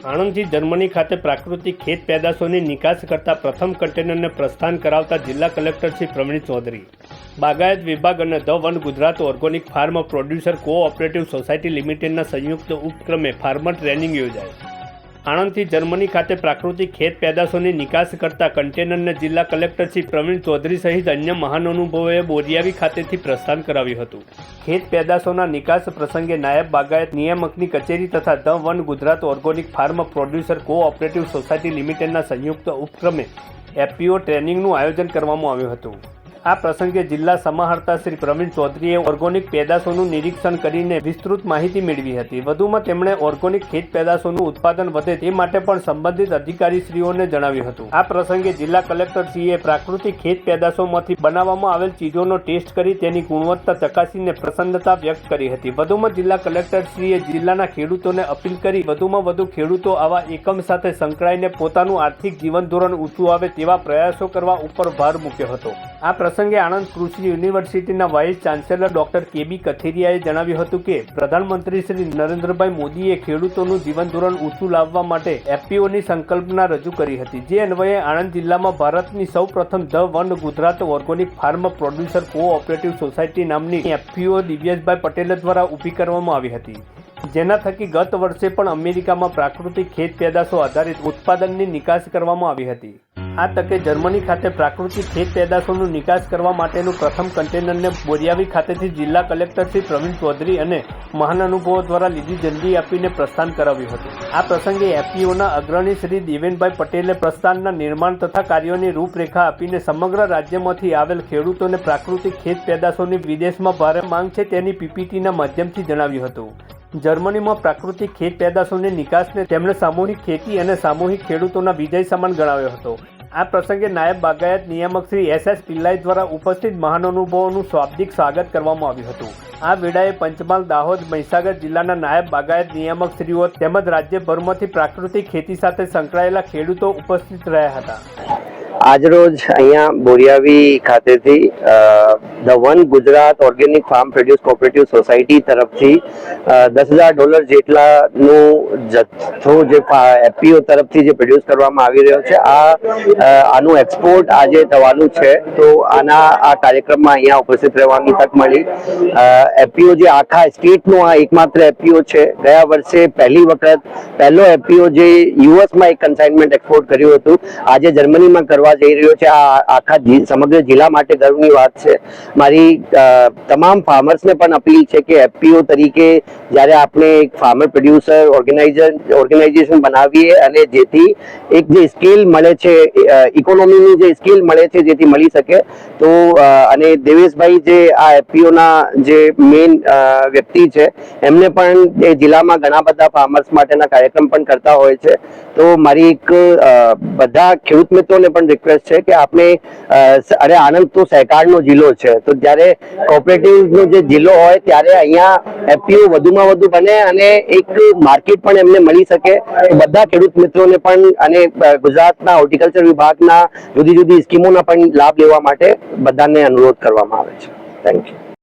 આણંદથી જર્મની ખાતે પ્રાકૃતિક ખેત પેદાશોની નિકાસ કરતા પ્રથમ કન્ટેનરને પ્રસ્થાન કરાવતા જિલ્લા કલેક્ટર શ્રી પ્રવીણ ચૌધરી. બાગાયત વિભાગ અને the one Gujarat organic farm producer cooperative society લિમિટેડના સંયુક્ત ઉપક્રમે ફાર્મર ટ્રેનિંગ યોજાઈ આણંદથી જર્મની ખાતે પ્રાકૃતિક ખેત પેદાશોની નિકાસ કરતા કન્ટેનરને જિલ્લા કલેક્ટર શ્રી પ્રવીણ ચૌધરી સહિત અન્ય મહાનુભાવોએ બોરિયાવી ખાતેથી પ્રસ્થાન કરાવ્યું હતું. ખેત પેદાશોના નિકાસ પ્રસંગે નાયબ બાગાયત નિયામકની કચેરી તથા the one Gujarat organic farm producer cooperative society લિમિટેડના સંયુક્ત ઉપક્રમે એફપીઓ ટ્રેનિંગનું આયોજન કરવામાં આવ્યું હતું. આ પ્રસંગે જિલ્લા સમાહર્તા શ્રી પ્રવીણ ચૌધરીએ ઓર્ગોનિક પેદાશોનું નિરીક્ષણ કરીને વિસ્તૃત માહિતી મેળવી હતી. વધુમાં તેમણે ઓર્ગોનિક ખેત પેદાશોનું ઉત્પાદન વધે તે માટે પણ સંબંધિત અધિકારીશ્રીઓને જણાવ્યું હતું. આ પ્રસંગે જિલ્લા કલેક્ટરશ્રીએ પ્રાકૃતિક ખેત પેદાશોમાંથી બનાવવામાં આવેલ ચીજોનો ટેસ્ટ કરી તેની ગુણવત્તા ચકાસીને પ્રસન્નતા વ્યક્ત કરી હતી. વધુમાં જિલ્લા કલેક્ટરશ્રીએ જિલ્લાના ખેડૂતોને અપીલ કરી, વધુમાં વધુ ખેડૂતો આવા એકમ સાથે સંકળાઈને પોતાનું આર્થિક જીવન ધોરણ ઊંચું આવે તેવા પ્રયાસો કરવા ઉપર ભાર મૂક્યો હતો. આ પ્રસંગે આણંદ કૃષિ યુનિવર્સિટીના વાઇસ ચાન્સેલર ડોક્ટર કેબી કથિરિયાએ જણાવ્યું હતું કે, પ્રધાનમંત્રી શ્રી નરેન્દ્રભાઈ મોદીએ ખેડૂતોનું જીવન ધોરણ ઊંચું લાવવા માટે એફપીઓની સંકલ્પના રજૂ કરી હતી. જે અન્વયે આણંદ જિલ્લામાં ભારતની સૌપ્રથમ the one Gujarat organic farm producer cooperative society નામની એફપીઓ દિવ્યેશભાઈ પટેલ દ્વારા ઊભી કરવામાં આવી હતી. જેના થકી ગત વર્ષે પણ અમેરિકામાં પ્રાકૃતિક ખેત પેદાશો આધારિત ઉત્પાદનની નિકાસ કરવામાં આવી હતી. આ તકે જર્મની ખાતે પ્રાકૃતિક ખેત પેદાશોનું નિકાસ કરવા માટેનું પ્રથમ કન્ટેનરને બોરિયાવી ખાતેથી જિલ્લા કલેક્ટર શ્રી પ્રવીણ ચૌધરી અને મહાનુભાવો દ્વારા લીધી ઝંડી આપીને પ્રસ્થાન કરાવ્યું હતું. આ પ્રસંગે એફપીઓના અગ્રણી શ્રી દેવેનભાઈ પટેલે પ્રસ્થાનના નિર્માણ તથા કાર્યોની રૂપરેખા આપીને સમગ્ર રાજ્યમાંથી આવેલ ખેડૂતોને પ્રાકૃતિક ખેત પેદાશોની વિદેશમાં ભારે માંગ છે તેની પીપીટીના માધ્યમથી જણાવ્યું હતું. જર્મનીમાં પ્રાકૃતિક ખેત પેદાશોની નિકાસને તેમણે સામૂહિક ખેતી અને સામૂહિક ખેડૂતોના વિજય સમાન ગણાવ્યો હતો. આ પ્રસંગે નાયબ બાગાયત નિયામક શ્રી એસ એસ પિલ્લાઈ દ્વારા ઉપસ્થિત મહાનુભાવોનું શાબ્દિક સ્વાગત કરવામાં આવ્યું હતું. આ વેળાએ પંચમહાલ દાહોદ મહીસાગર જિલ્લાના નાયબ બાગાયત નિયામક શ્રીઓ તેમજ રાજ્યભરમાંથી પ્રાકૃતિક ખેતી સાથે સંકળાયેલા ખેડૂતો ઉપસ્થિત રહ્યા હતા. આજરોજ અહીંયા બોરિયાવી ખાતેથી the one Gujarat organic farm produce cooperative society તરફથી દસ હજાર ડોલર જેટલાનું જથ્થો જે એફપીઓ તરફથી જે પ્રોડ્યુસ કરવામાં આવી રહ્યો છે, આ આનું એક્સપોર્ટ આજે થવાનું છે. તો આના, આ કાર્યક્રમમાં અહીંયા ઉપસ્થિત રહેવાની તક મળી. એફપીઓ જે આખા સ્ટેટનું આ એકમાત્ર એફપીઓ છે, ગયા વર્ષે પહેલી વખત, પહેલો એફપીઓ જે યુએસમાં એક કન્સાઇનમેન્ટ એક્સપોર્ટ કર્યું હતું, આજે જર્મનીમાં કરવા જઈ રહ્યો છે. આ આખા સમગ્ર જિલ્લા માટે ગર્વની વાત છે. મારી તમામ ફાર્મર્સને પણ અપીલ છે કે એફપીઓ તરીકે જ્યારે આપણે એક ફાર્મર પ્રોડ્યુસર ઓર્ગેનાઇઝર ઓર્ગેનાઇઝેશન બનાવીએ અને જેથી એક જે સ્કિલ મળે છે ઇકોનોમીની જે સ્કિલ મળે છે જેથી મળી શકે, તો અને દેવેશભાઈ જે આ એફપીઓના જે મેઇન વ્યક્તિ છે, એમને પણ એ જિલ્લામાં ઘણા બધા ફાર્મર્સ માટેના કાર્યક્રમ પણ કરતા હોય છે. તો મારી એક બધા ખેડૂત મિત્રોને પણ રિક્વેસ્ટ છે કે આપણે અરે આનંદ તો સહકારનો જિલ્લો છે તો જ્યારે કોઓપરેટિવનો જે જિલ્લો હોય ત્યારે અહીંયા એફપીઓ વધુમાં વધુ બને અને એક માર્કેટ પણ એમને મળી શકે. બધા ખેડૂત મિત્રોને પણ અને ગુજરાતના હોર્ટિકલ્ચર વિભાગના જુદી જુદી સ્કીમોના પણ લાભ લેવા માટે બધાને અનુરોધ કરવામાં આવે છે. Thank you